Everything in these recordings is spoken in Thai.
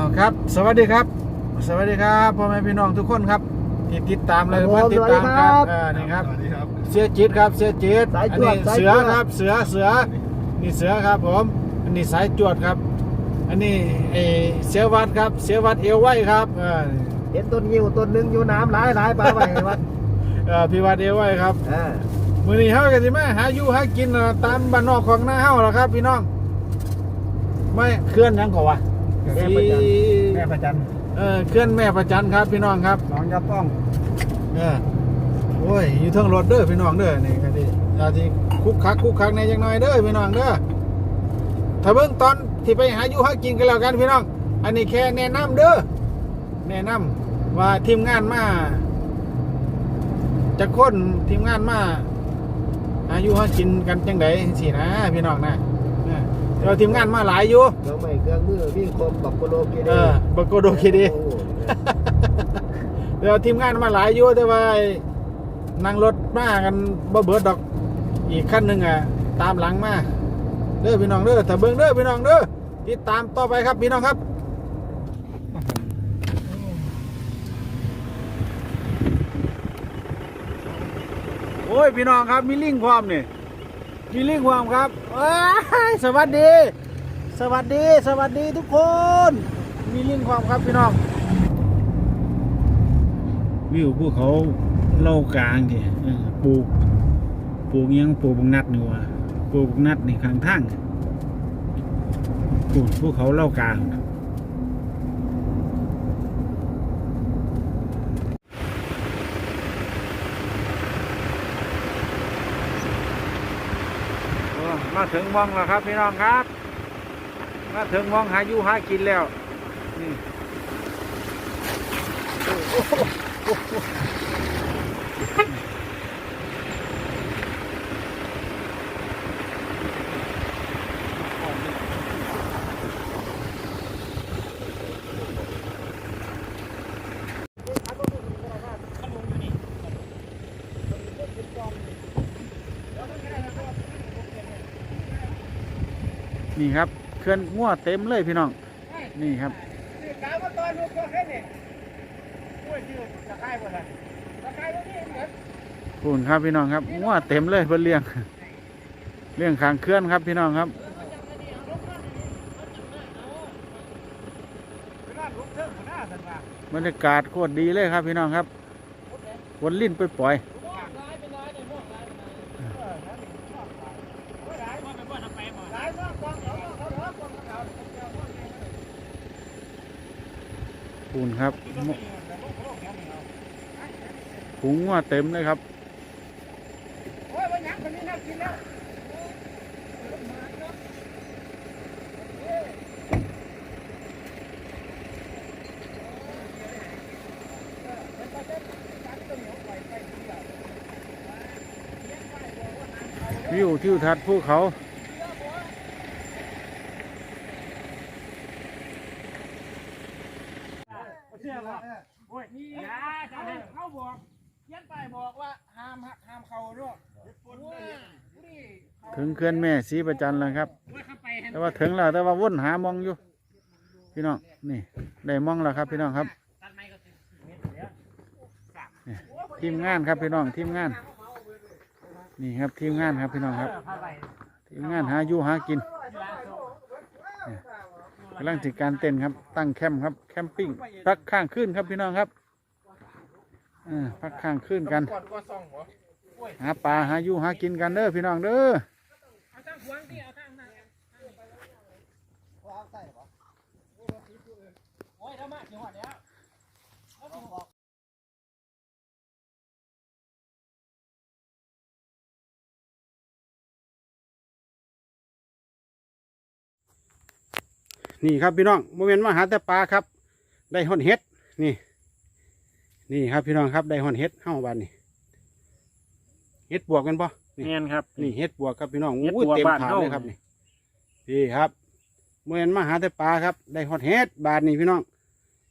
าวครับ สวัสดีครับ สวัสดีครับพ่อแม่พี่น้องทุกคนครับที่ติดตามเลยครับผมมาติดตามครับสวัสดีครับ เออนี่ครับสวัสดีครับ เสียจิตครับเสียจิตสายอัจวดนี้สายเสือจวดครับเสือเสือนี่เสือครับผมอันนี้สายจวดครับ อันนี้เออเสียวัดครับเสียวัดเอวไว้ครับเออเห็นต้นงิ้วต้นหนึงอยู่น้ำหลายหลายปลาไปวัดเออพี่วัดเอวไว้ครับอ่ามื้อนี้เฮาก็สิมาหาอยู่หากินน่ะตามบ้านนอกของหน้าเฮาล่ะครับ พี่น้องไม่เคลื่อนหยังก็วะ แม่ประจันแม่ประจันเออเคลื่อนแม่ประจันครับพี่น้องครับน้องยาป้องเออโอ้ยอยู่เทิงรถเด้อพี่น้องเด้อนี่ก็ดีอาที่คุกคักคุกคักในจังหน่อยเด้อพี่น้องเด้อถ้าเบิ่งตอนที่ไปหาอยู่หากินกันแล้วกันพี่น้อง อันนี้แค่แนะนำเด้อแนะนำว่าทีมงานมาจะคนทีมงานมาหาอยู่หากินกันจังไดสินะพี่น้องนะ เออแต่ว่าทีมงานมาหลายอยู่เครื่องไม้เครื่องมือวิ่งคมกับโกโลกีเออบักโกโดเคดีโอ้โหเดี๋ยวทีมงานมาหลายอยู่แต่ว่าไอ้นั่งรถมากันบ่เบิดดอกอีกขั้นหนึ่งอะตามหลังมาเด้อพี่น้องเด้อถ้าเบิ่งเด้อพี่น้องเด้อติดตามต่อไปครับพี่น้องครับ โอ้ยพี่น้องครับมีลิงความนี่ มีลิงความครับสวัสดี สวัสดี สวัสดีทุกคน มีลิงความครับพี่น้อง วิวภูเขาเล่ากลางทีเออปลูก ปลูกยังปลูกบังนัดนี่วะปลูกบังนัดนี่ข้างทางปลูกภูเขาเล่ากลาง มาถึงมองแล้วครับพี่น้องครับ มาถึงมองหายู่หากินแล้วนี่ นี่ครับเคลื่อนงัวเต็มเลยพี่น้อง นี่ครับกาวมาตอนลูกก็แค่นี้โอ้ยชื่อตะไคร้หมดเลยตะไคร้ตรงนี้เหมือนคุณครับพี่น้องครับงัวเต็มเลยเพื่อเลี้ยงเลี้ยงขางเคลื่อนครับพี่น้องครับหน้าลุกเทิงหน้าสันว่าบรรยากาศโคตรดีเลยครับพี่น้องครับวนลิ้นไปปล่อย หลายมากกองเขาเขาเขากองเขา คุณครับผงงัวเต็มเลยครับโอ้ยวันยังคนนี้น่ากินแล้ววิวทิวทัศน์ภูเขา เชื่อว่าโอ้ยนี่ยาเขาบอก เขียนไปบอกว่าห้ามห้ามเขาด้วยถึงเขื่อนแม่ศรีประจันแล้วครับแต่ว่าถึงแล้วแต่ว่าวนหามองอยู่ พี่น้องนี่ได้มองแล้วครับ พี่น้องครับนี่ทีมงานครับพี่น้องทีมงาน นี่ครับทีมงานครับพี่น้องครับทีมงานหาอยู่หากินนี่กำลังจิการเต้นครับ ตั้งแคมป์ครับแคมปิ้งพักข้างขึ้นครับพี่น้องครับ เออพักข้างขึ้นกัน ก่อนก็ซ่องหัวหาปลาหาอยู่หากินกันเด้อพี่น้องเด้อเอาตั้งหวงที่เอาตั้งนั่งโอ้ยถ้ามาจังหวะเนี้ยนี่ครับพี่น้องโมเมนต์มาหาแต่ปลาครับ ได้หอนเห็ดนี่ นี่ครับพี่น้องครับได้หอนเห็ดเฮ้าบานนี่เห็ดบวกกันปะนี่เนียนครับ นี่เห็ดบวกครับพี่น้องเห็ดอุ้ยบวกเต็มบ้านถาดเฮาเลยครับนี่พี่ครับโมเมนต์มาหาแต่ปลาครับได้หอนเห็ดบาทนี่พี่น้อง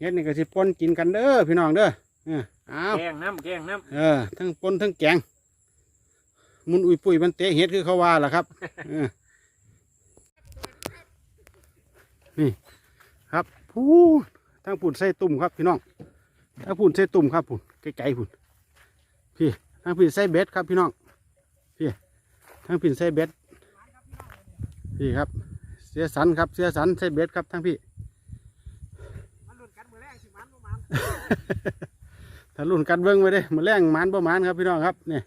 เห็ดนี่ก็สิปนกินกันเด้อพี่น้องเด้อเออเอาแกงน้ำแกงน้เออทั้งปนทั้งแกงมุนอุ้ยปุ้ยมันเตะเห็ดคือเขาว่าล่ะครับเออนี่ครับพูนทั้งปุ่นใส่ตุ่มครับพี่น้อง ทั้งปุ่นใส่ตุ่มครับปุ่นไกลๆปุ่นพี่ทั้งปุ่นใส่เบ็ดครับพี่น้องพี่ทั้งปุ่นใส่เบ็ดพี่ครับ เสียสันครับเสียสันใส่เบ็ดครับทั้งพี่มันลุ้นกันมือแรกสิมันประมาณถ้ารุ่นกันเบิ้งไว้เด้มาแรงหมันประมาณครับพี่น้องครับนี่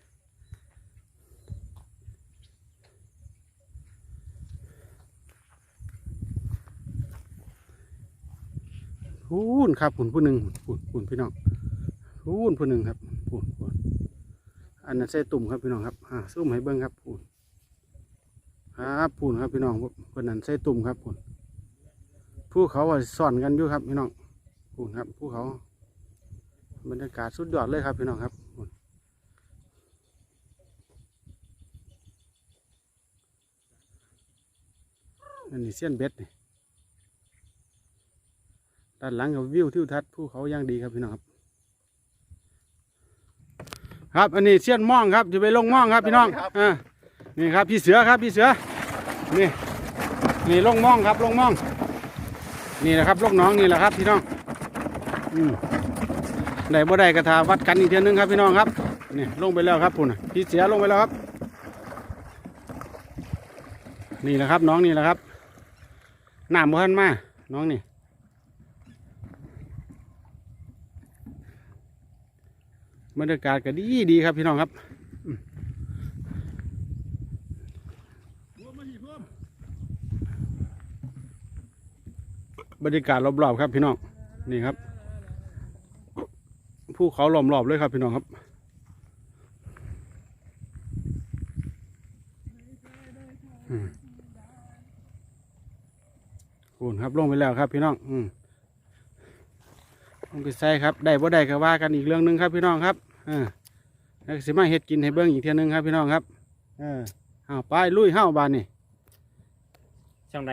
พูนครับผุนผู้หนึ่งผุนผุนพี่น้องพูนผู้หนึ่งครับผุนผุนอันนั้นใส่ตุ่มครับพี่น้องครับอ่าซุ่มให้เบิ้งครับผุนครับผุนครับพี่น้องเพื่อนนั้นใส่ตุ่มครับผุนผู้เขาว่าซ่อนกันอยู่ครับพี่น้องผุนครับผู้เขาบรรยากาศสุดยอดเลยครับพี่น้องครับอันนี้เส้นเบ็ดนี่ ด้านหลังกับวิวทิวทัศน์ภูเขาอย่างดีครับพี่น้องครับ ครับอันนี้เสี้ยนม่องครับจะไปลงม่องครับพี่น้องอ่านี่ครับพี่เสือครับพี่เสือนี่นี่ลงม่องครับลงม่อง นี่แหละครับลงหน้องนี่แหละครับพี่น้องอืมได้บ่ได้กระทาวัดกันอีกเทียนึงครับพี่น้องครับนี่ลงไปแล้วครับพุ่นน่ะพี่เสียลงไปแล้วครับ นี่แหละครับน้องนี่แหละครับน้ำบ่ทันมาน้องนี่ บรรยากาศก็ดีดีครับพี่น้องครับอืมบรรยากาศรอบๆครับพี่น้องนี่ครับภูเขาล้อมรอบเลยครับพี่น้องครับอืมคุณครับลงไปแล้วครับพี่น้องอืมลงไปใส่ครับ ได้บ่ได้ก็ว่ากันอีกเรื่องหนึ่งครับพี่น้องครับ เออแล้วก็สิมาเฮ็ดกินให้เบิ้งอีกเทียหนึงครับพี่น้องครับ เออเอาไปลุยห้าวบานนี่ช่องใด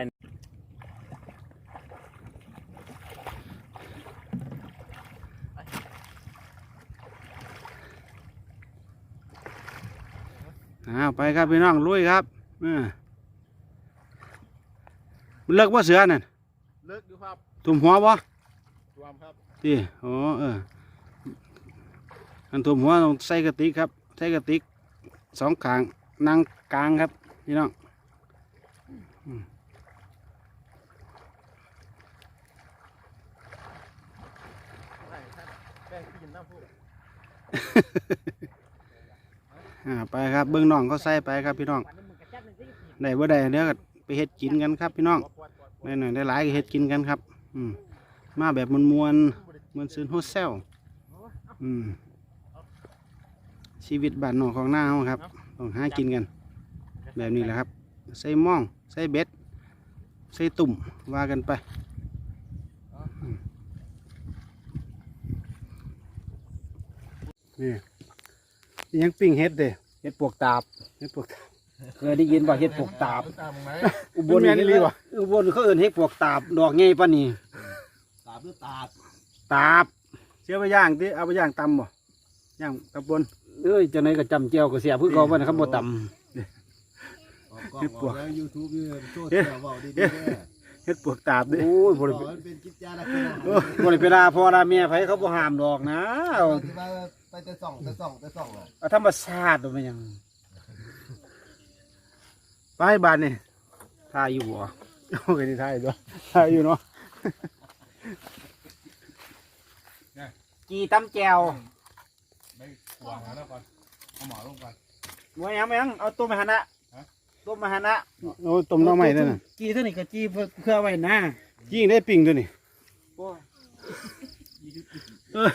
เอาไปครับพี่น้องลุยครับเออมันเลิกว่าเสือนั่นเลิกดูครับตุ่มหัวบ่รวมครับที่อ๋อเออ อันตุ่มหัวต้องใส่กระติกครับ ใส่กระติกสองขางนั่งกลางครับพี่น้องอ่าไปครับเบื้องน้องเขาใส่ไปครับพี่น้องได้บ่ได้เดี๋ยวก็ไปเฮ็ดกินกันครับพี่น้องได้หน่อยได้หลายก็เฮ็ดกินกันครับ อืมมาแบบมวนมวนมันซื้อโฮเซลอืม ชีวิตบ้านนอกของหน้าเฮาครับต้องหากินกัน แบบนี้แหละครับ ใส่หม่อง ใส่เบ็ด ใส่ตุ่มว่ากันไปอืมนี่อิหยังปิ้งเฮ็ดเด้เฮ็ดปวกตาบเฮ็ดพวกเคยได้ยินว่าเฮ็ดปวกตาบตามมึงไหมอุบลแม่นอีหลีวะอุบลเขาเอิ้นเฮ็ดปวกตาบดอกใหญ่ปานนี้ตาบหรือตาบตาบเชื่อไปย่างติเอาไปย่างตำบ่ย่างตะบน เอ้ยจังไดก็จำเจียวก็เสียเพื่อเขาว่านะครับบ่ตำเฮ็ดปวกแล้วยูทูบเนี่ยโทษเฮ็ดเจ้าเบาดีเฮ็ดเฮ็ดปวกตาบดิโอ้ยบ่ได้ๆมันเป็นกิจจาลักษณะบ่ได้เวลาพ่อลาแม่ไผเขาบ่ห้ามดอกนะเอาที่ว่าไปแต่ส่องแต่ส่องแต่ส่องอะเอาธรรมชาติดูมันหยังไปบ้านนี่ท่าอยู่บ่โอเคนี่ทายด้วยทายอยู่เนาะ จีตำแจวไม่ วางแล้วก่อนเอาหมอลงก่อนบ่หยังบ่หยังเอาต้มมาหั่นนะฮะต้มมาหั่นนะโอ้ยต้มหน้อใหม่นั่นน่ะจีเท่านี้ก็จีเพื่อเพื่อไว้นะยิ่งได้ปิ้งตัวนี้โอ้ยเออ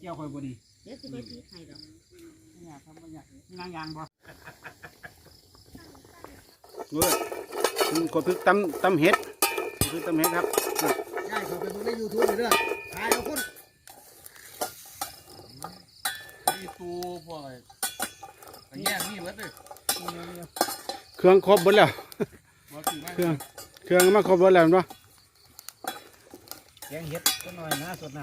เกี่ยวค่อยบ่ดีเดี๋ยวสิไปตีไข่ดอกเนี่ยทำบ่ยากนางยางบ่เว้ยมันกดพริกตำตำเห็ดกดพริกตำเห็ดครับได้เขาไปดูในยูทูบเลยเด้อถ่ายเอาคนนี่ ตูพวกอะไรอันนี้นี่เว้ยเลยเครื่องครบหมดแล้วว่าถือมาเครื่องเครื่องมาครบหมดแล้วเนาะแกงเห็ดก็หน่อยนะสดน้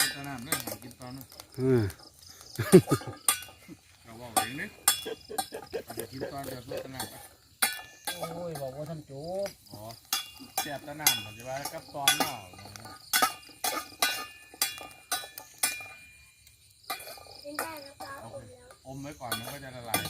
กินตอนนั้นเนี่ยกินตอนนั้นอ่าเราบอกเองนี่อาจจะกินตอนเดียวตอนนั้นโอ้ยบอกว่าท่านจูบอ๋อเสียบตะนานมันจะว่ากับตอนเนาะ เป็น ได้แล้วปลาอมแล้วอมไว้ก่อนมันก็จะละลาย